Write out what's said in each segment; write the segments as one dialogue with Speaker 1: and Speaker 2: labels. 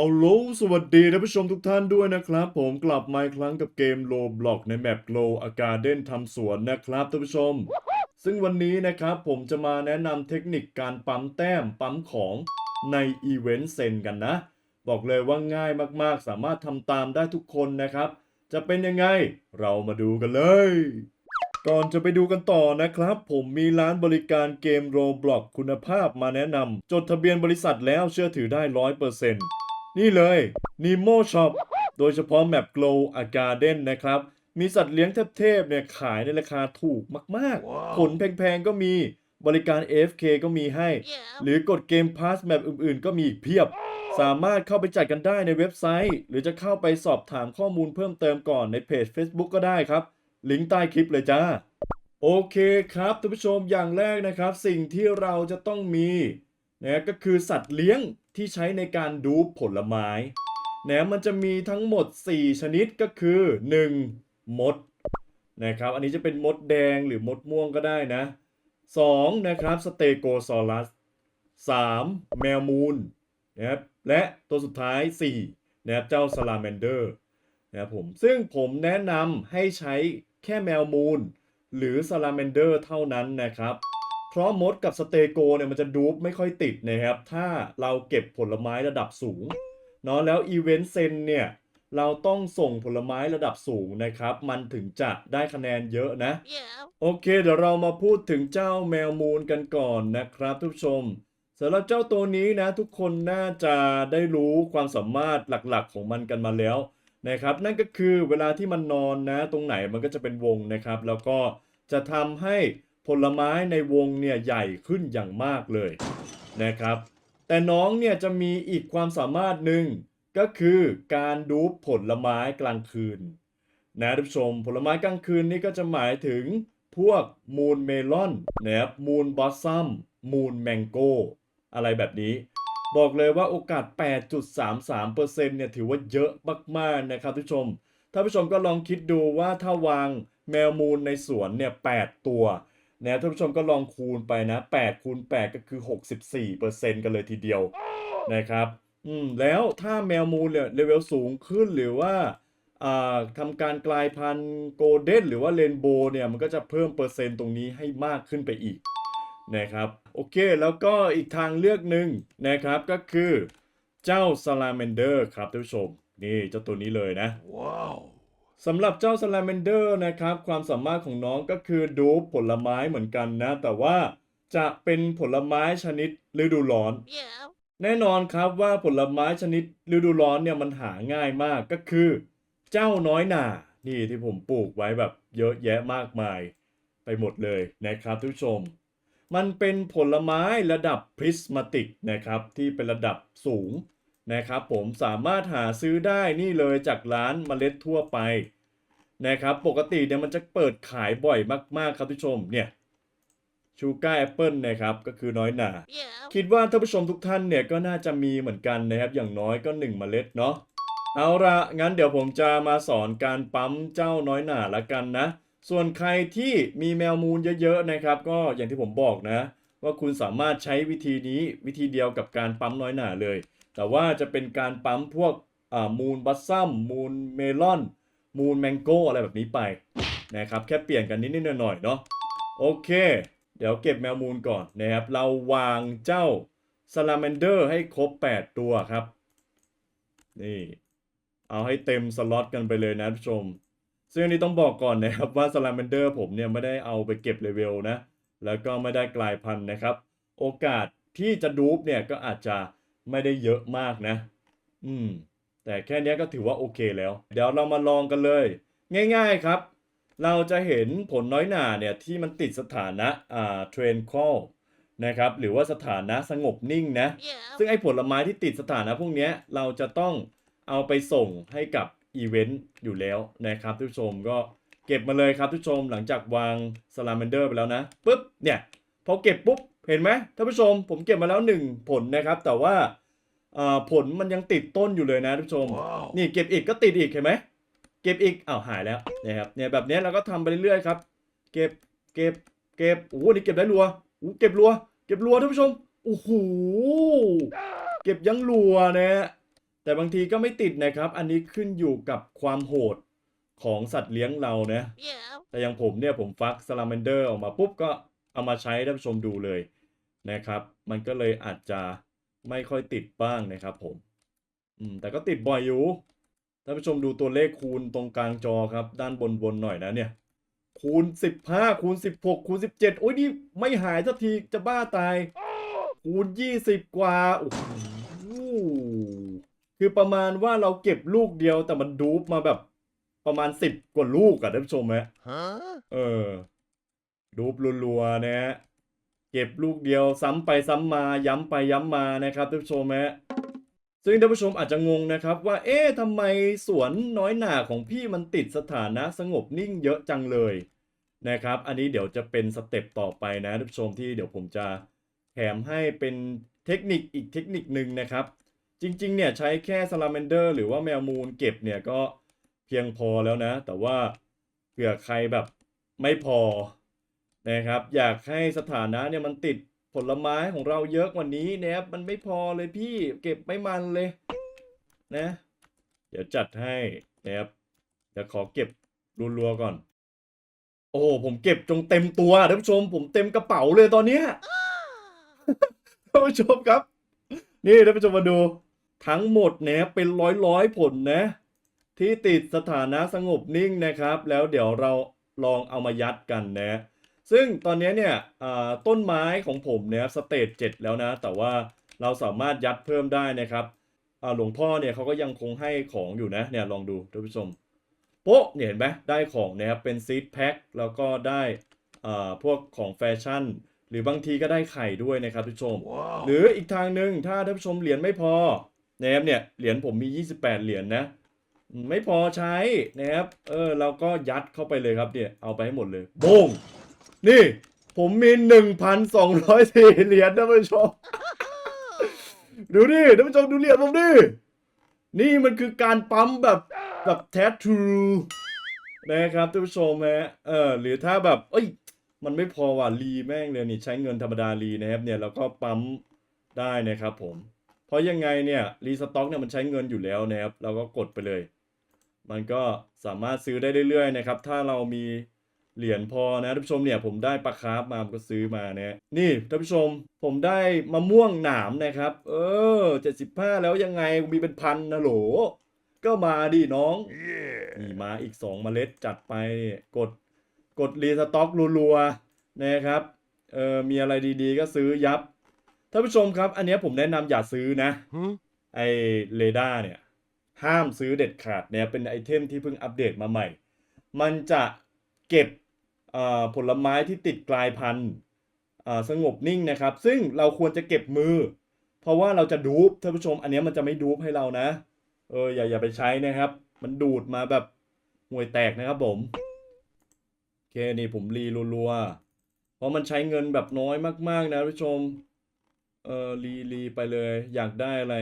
Speaker 1: ฮัลโหลสวัสดีท่านผู้ชมทุกท่านด้วยนะครับ ผมกลับมาอีกครั้งกับเกมโลบล็อกในแมปโลอากาเดนทำสวนนะครับท่านผู้ชม ซึ่งวันนี้นะครับผมจะมาแนะนำเทคนิคการปั๊มแต้มปั๊มของในอีเวนต์เซนกันนะ บอกเลยว่าง่ายมากๆ สามารถทำตามได้ทุกคนนะครับ จะเป็นยังไงเรามาดูกันเลย ก่อนจะไปดูกันต่อนะครับ ผมมีร้านบริการเกมโรบล็อกคุณภาพมาแนะนำจดทะเบียนบริษัทแล้วเชื่อถือได้ร้อยเปอร์เซ็นต์ นี่เลย Nemo Shop โดยเฉพาะแมป Glow a Garden นะครับ มีสัตว์เลี้ยงเทพๆเนี่ยขายในราคาถูกมากๆ ผลแพงๆก็มีบริการ AFK ก็มีให้ หรือกดเกมพาสแมปอื่นๆ ก็มีอีกเพียบ สามารถเข้าไปจัดกันได้ในเว็บไซต์ หรือจะเข้าไปสอบถามข้อมูลเพิ่มเติมก่อนในเพจ Facebook ก็ได้ครับ ลิงก์ใต้คลิปเลยจ้า โอเคครับท่านผู้ชมอย่างแรกนะครับ สิ่งที่เราจะต้องมีนะก็คือสัตว์เลี้ยง ที่ใช้ในการดูผลไม้แหนมันจะมีทั้งหมด 4 ชนิดก็คือ 1. มดนะครับ อันนี้จะเป็นมดแดงหรือมดม่วงก็ได้นะ 2. นะครับสเตโกซอรัส 3. แมวมูนนะครับและตัวสุดท้าย 4. นะครับเจ้าซาลาแมนเดอร์นะครับผมซึ่งผมแนะนำให้ใช้แค่แมวมูนหรือซาลาแมนเดอร์เท่านั้นนะครับ เพราะมดกับสเตโกเนี่ยมันจะดูปไม่ค่อยติดนะครับ ถ้าเราเก็บผลไม้ระดับสูงเนาะแล้วอีเวนต์เซนเนี่ยเราต้องส่งผลไม้ระดับสูงนะครับ มันถึงจะได้คะแนนเยอะนะ
Speaker 2: Yeah.
Speaker 1: โอเค เดี๋ยวเรามาพูดถึงเจ้าแมวมูนกันก่อนนะครับทุกผู้ชมสำหรับเจ้าตัวนี้นะ ทุกคนน่าจะได้รู้ความสามารถหลักๆของมันกันมาแล้วนะครับ นั่นก็คือเวลาที่มันนอนนะ ตรงไหนมันก็จะเป็นวงนะครับ แล้วก็จะทำให้ ผลไม้ในวงเนี่ยใหญ่ขึ้นอย่างมากเลยนะครับ แต่น้องเนี่ยจะมีอีกความสามารถหนึ่งก็คือการดูผลไม้กลางคืนนะท่านผู้ชมผลไม้กลางคืนนี่ก็จะหมายถึงพวกมูนเมลอนนะครับมูนบอสซัมมูนแมงโกอะไรแบบนี้ บอกเลยว่าโอกาส 8.33%เนี่ยถือว่าเยอะมากๆนะครับท่านผู้ชมท่านผู้ชมก็ลองคิดดูว่าถ้าวางแมวมูนในสวนเนี่ย 8 ตัว นะท่านผู้ชมก็ลองคูณไปนะ8คูณ8ก็คือ 64%กันเลยทีเดียวนะครับอืมแล้วถ้าแมวมูนเนี่ยเลเวลสูงขึ้นหรือว่าอ่าทำการกลายพันธุ์โกลเด้นหรือว่าเรนโบว์เนี่ยมันก็จะเพิ่มเปอร์เซ็นต์ตรงนี้ให้มากขึ้นไปอีกนะครับโอเคแล้วก็อีกทางเลือกหนึ่งนะครับก็คือเจ้า Salamander ครับท่านผู้ชม นี่เจ้าตัวนี้เลยนะ
Speaker 2: Wow.
Speaker 1: สำหรับเจ้า Salamander นะครับ ความสามารถของน้องก็คือดูปผลไม้เหมือนกันนะ แต่ว่าจะเป็นผลไม้ชนิดฤดูร้อน
Speaker 2: Yeah.
Speaker 1: แน่นอนครับว่าผลไม้ชนิดฤดูร้อนเนี่ยมันหาง่ายมากก็คือ เจ้าน้อยหน่านี่ที่ผมปลูกไว้แบบเยอะแยะมากมาย ไปหมดเลยนะครับทุกผู้ชม มันเป็นผลไม้ระดับพริสมาติกนะครับ ที่เป็นระดับสูง นะครับผมสามารถหาซื้อได้นี่เลยจากร้านเมล็ดทั่วไปนะครับปกติเนี่ยมันจะเปิดขายบ่อยมากๆครับทุกผู้ชมเนี่ยชูการ์แอปเปิลนะครับก็คือน้อยหน่า
Speaker 2: Yeah.
Speaker 1: คิดว่าท่านผู้ชมทุกท่านเนี่ยก็น่าจะมีเหมือนกันนะครับอย่างน้อยก็1เมล็ดเนาะเอาละงั้นเดี๋ยวผมจะมาสอนการปั๊มเจ้าน้อยหน่าละกันนะ ส่วนใครที่มีแมวมูลเยอะๆนะครับ ก็อย่างที่ผมบอกนะ ว่าคุณสามารถใช้วิธีนี้วิธีเดียวกับการปั๊มน้อยหนาเลย แต่ว่าจะเป็นการปั๊มพวกอ่ามูลบัสซัมมูลเมลอน มูลแมงโก้อะไรแบบนี้ไปนะครับแค่เปลี่ยนกันนิดๆหน่อยๆเนาะโอเค เดี๋ยวเก็บแมวมูลก่อนนะครับ เราวางเจ้า Salamander ให้ครบ 8 ตัวครับ นี่ เอาให้เต็มสล็อตกันไปเลยนะท่านผู้ชม ซึ่งอันนี้ต้องบอกก่อนนะครับว่า Salamander ผมเนี่ยไม่ได้เอาไปเก็บเลเวลนะ แล้วก็ไม่ได้กลายพันธุ์นะครับ โอกาสที่จะดูปเนี่ยก็อาจจะไม่ได้เยอะมากนะ อืม แต่แค่เนี้ยก็ถือว่าโอเคแล้ว เดี๋ยวเรามาลองกันเลย ง่าย ๆครับ เราจะเห็นผลน้อยหน่าเนี่ยที่มันติดสถานะอ่าเทรนคอลนะครับ หรือว่าสถานะสงบนิ่งนะ
Speaker 2: Yeah.
Speaker 1: ซึ่งไอ้ผลไม้ที่ติดสถานะพวกเนี้ยเราจะต้องเอาไปส่งให้กับอีเวนต์อยู่แล้วนะครับทุกผู้ชมก็ เก็บมาเลยครับทุกผู้ชมหลังจากวางสลา m มนเดอร์ไปแล้วนะปุ๊บเนี่ยพอเก็บปุ๊บเห็นไหมท่านผู้ชมผมเก็บมาแล้วหนึ่งผลนะครับ แต่ว่าอ่าผลมันยังติดต้นอยู่เลยนะท่านผู้ชม
Speaker 2: Wow.
Speaker 1: นี่เก็บอีกก็ติดอีกเห็นไหมเก็บอีกอ้าวหายแล้วนะครับเนี่ยแบบเนี้ยเราก็ทำไปเรื่อยๆครับเก็บเก็บเก็บโอ้โหนี่เก็บได้รัวโอ้โหเก็บรัว เก็บรัวท่านผู้ชมโอ้โหเก็บยังรัวนะฮะแต่บางทีก็ไม่ติดนะครับ อันนี้ขึ้นอยู่กับความโหด ของสัตว์เลี้ยงเรานะ
Speaker 2: Yeah.
Speaker 1: แต่อย่างผมเนี่ยผมฟักซาลาแมนเดอร์ออกมาปุ๊บก็เอามาใช้ท่านผู้ชมดูเลยนะครับ มันก็เลยอาจจะไม่ค่อยติดบ้างนะครับผมอืมแต่ก็ติดบ่อยอยู่ท่านผู้ชมดูตัวเลขคูณตรงกลางจอครับ ด้านบนบนหน่อยนะเนี่ย คูณ 15 คูณ 16 คูณ 17 โอ้ยนี่ไม่หายสักทีจะบ้าตาย คูณ 20 กว่าโอ้โหคือประมาณว่าเราเก็บลูกเดียวแต่มันดูปมาแบบ ประมาณ10กว่าลูกอะท่านผู้ชมฮะ
Speaker 2: Huh?
Speaker 1: เออ ดูปรัวๆนะฮะเก็บลูกเดียวซ้ำไปซ้ำมาย้ำไปย้ำมานะครับท่านผู้ชมฮะซึ่งท่านผู้ชมอาจจะงงนะครับว่า เอ๊ะทำไมสวนน้อยหนาของพี่มันติดสถานะสงบนิ่งเยอะจังเลยนะครับ อันนี้เดี๋ยวจะเป็นสเต็ปต่อไปนะท่านผู้ชมที่เดี๋ยวผมจะแถมให้เป็นเทคนิคอีกเทคนิคหนึ่งนะครับ จริงๆเนี่ยใช้แค่ซาลาแมนเดอร์หรือว่าแมวมูนเก็บเนี่ยก็ เพียงพอแล้วนะ แต่ว่าเผื่อใครแบบไม่พอนะครับ อยากให้สถานะเนี่ยมันติดผลไม้ของเราเยอะกว่านี้นะครับมันไม่พอเลยพี่เก็บไม่มันเลยนะ เดี๋ยวจัดให้นะครับเดี๋ยวขอเก็บรัวๆก่อน โอ้ผมเก็บจงเต็มตัวท่านผู้ชม ผมเต็มกระเป๋าเลยตอนเนี้ยท่านผู้ชมครับ นี่ท่านผู้ชมมาดู ทั้งหมดเนี่ยเป็นร้อยร้อยๆผลนะ ที่ติดสถานะสงบนิ่งนะครับ แล้วเดี๋ยวเราลองเอามายัดกันนะซึ่งตอนนี้เนี่ยอ่าต้นไม้ของผมเนี่ยสเตจเจ็ดแล้วนะ แต่ว่าเราสามารถยัดเพิ่มได้นะครับอ่าหลวงพ่อเนี่ยเขาก็ยังคงให้ของอยู่นะเนี่ยลองดูท่านผู้ชมโป๊ะเนี่ยเห็นไหมได้ของนะครับเป็นซีดแพ็คแล้วก็ได้อ่าพวกของแฟชั่น หรือบางทีก็ได้ไข่ด้วยนะครับท่านผู้ชม
Speaker 2: Wow.
Speaker 1: หรืออีกทางหนึ่งถ้าท่านผู้ชมเหรียญไม่พอนะครับเนี่ยเหรียญผมมี 28 เหรียญนะ ไม่พอใช้นะครับ เออเราก็ยัดเข้าไปเลยครับเนี่ยเอาไปให้หมดเลยโบงนี่ ผมมี 1,204เหรียญนะท่านผู้ชม ดูดิท่านผู้ชมดูเหรียญผมดิ นี่มันคือการปั๊มแบบแบบแททูนะครับท่านผู้ชมฮะเออหรือถ้าแบบ เอ้ย มันไม่พอว่ะรีแม่งเลยนี่ใช้เงินธรรมดารีนะครับเนี่ยแล้วก็ปั๊มได้นะครับผม เพราะยังไงเนี่ยรีสต็อกเนี่ยมันใช้เงินอยู่แล้วนะครับเราก็กดไปเลย มันก็สามารถซื้อได้เรื่อยๆนะครับ ถ้าเรามีเหรียญพอนะท่านผู้ชมเนี่ยผมได้ปลาคาร์ฟมาผมก็ซื้อมานะนี่ท่านผู้ชมผมได้มะม่วงหนามนะครับ เออ75แล้วยังไงมีเป็นพันนะโหล ก็มาดิน้อง
Speaker 2: Yeah.
Speaker 1: นี่มาอีก2เมล็ดจัดไปกดกดรีสต็อกรัวๆนะครับเออมีอะไรดีๆ ก็ซื้อยับท่านผู้ชมครับ อันเนี้ยผมแนะนำอย่าซื้อนะ
Speaker 2: Huh?
Speaker 1: ไอเรดาร์เนี่ย ห้ามซื้อเด็ดขาดเนี่ยเป็นไอเทมที่เพิ่งอัปเดตมาใหม่ มันจะเก็บผลไม้ที่ติดกลายพันธุ์สงบนิ่งนะครับ ซึ่งเราควรจะเก็บมือ เพราะว่าเราจะดูปท่านผู้ชม อันนี้มันจะไม่ดูปให้เรานะ เอออย่าอย่าไปใช้นะครับ มันดูดมาแบบห่วยแตกนะครับผมโอเคนี่ผมรีรัวๆเพราะมันใช้เงินแบบน้อยมากๆนะท่านผู้ชมเออรีรีไปเลย อยากได้อะไร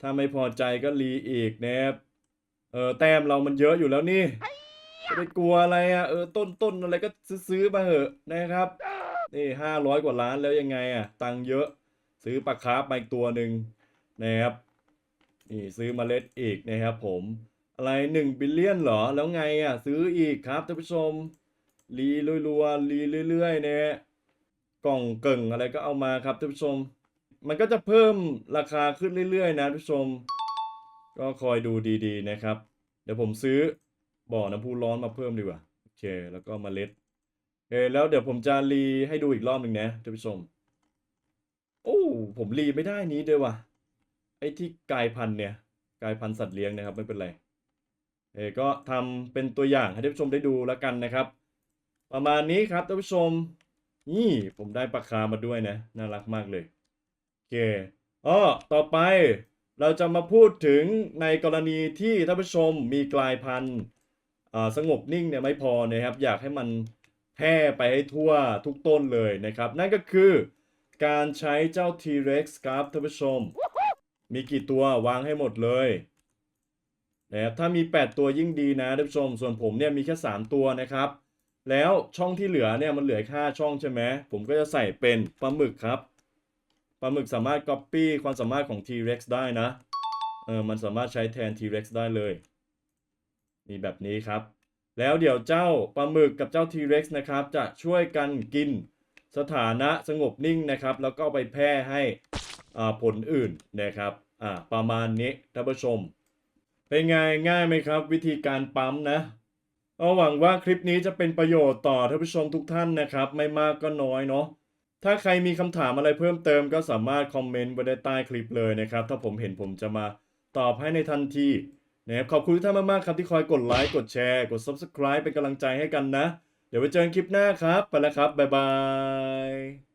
Speaker 1: ถ้าไม่พอใจก็รีอีกนะครับเออแต้มเรามันเยอะอยู่แล้วนี่จะไปกลัวอะไรอะเออต้นต้นอะไรก็ซื้อมาเหอะนะครับ นี่ห้าร้อยกว่าล้านแล้วยังไงอะ ตังเยอะซื้อปลาคาร์ฟมาอีกตัวหนึ่งนะครับนี่ซื้อเมล็ดอีกนะครับผมอะไรหนึ่งบิลเลียนเหรอแล้วไงอะ ซื้ออีกครับท่านผู้ชมรีรัวๆรีเรื่อยๆเนี่ยกล่องเก่งอะไรก็เอามาครับท่านผู้ชม มันก็จะเพิ่มราคาขึ้นเรื่อยๆ นะท่านผู้ชม ก็คอยดูดีๆนะครับ เดี๋ยวผมซื้อบ่อน้ำพุร้อนมาเพิ่มดีกว่า โอเค แล้วก็เมล็ดเออแล้วเดี๋ยวผมจะรีให้ดูอีกรอบหนึ่งนะท่านผู้ชม โอ้ผมรีไม่ได้นี้ด้วยว่ะ ไอ้ที่กลายพันธุ์เนี่ยกลายพันธุ์สัตว์เลี้ยงนะครับไม่เป็นไร เออก็ทำเป็นตัวอย่างให้ท่านผู้ชมได้ดูแล้วกันนะครับ ประมาณนี้ครับท่านผู้ชม นี่ผมได้ปลาคามาด้วยนะ น่ารักมากเลย เคอ๋อต่อไปเราจะมาพูดถึงในกรณีที่ท่านผู้ชมมีกลายพันธุ์สงบนิ่งเนี่ยไม่พอนะครับ อยากให้มันแพร่ไปให้ทั่วทุกต้นเลยนะครับ นั่นก็คือการใช้เจ้า T-Rex ครับท่านผู้ชม มีกี่ตัววางให้หมดเลยนะครับถ้ามี 8 ตัวยิ่งดีนะท่านผู้ชม ส่วนผมเนี่ยมีแค่ 3 ตัวนะครับ แล้วช่องที่เหลือเนี่ยมันเหลือแค่ช่องใช่ไหมผมก็จะใส่เป็นปลาหมึกครับ ปลาหมึกสามารถ Copy ความสามารถของ T-Rex ได้นะ เออ มันสามารถใช้แทน T-Rex ได้เลย มีแบบนี้ครับ แล้วเดี๋ยวเจ้าปลาหมึกกับเจ้า T-Rex นะครับ จะช่วยกันกินสถานะสงบนิ่งนะครับ แล้วก็ไปแพร่ให้อ่าผลอื่นนะครับ อ่า ประมาณนี้ท่านผู้ชม เป็นไงง่ายไหมครับ วิธีการปั๊มนะเอาหวังว่าคลิปนี้จะเป็นประโยชน์ต่อท่านผู้ชมทุกท่านนะครับ ไม่มากก็น้อยเนาะ ถ้าใครมีคำถามอะไรเพิ่มเติมก็สามารถคอมเมนต์ไว้ได้ใต้คลิปเลยนะครับ ถ้าผมเห็นผมจะมาตอบให้ในทันทีนะครับขอบคุณทุกท่านมากๆครับที่คอยกดไลค์กดแชร์ กด Subscribe เป็นกำลังใจให้กันนะ เดี๋ยวไปเจอกันคลิปหน้าครับ ไปแล้วครับ บ๊ายบาย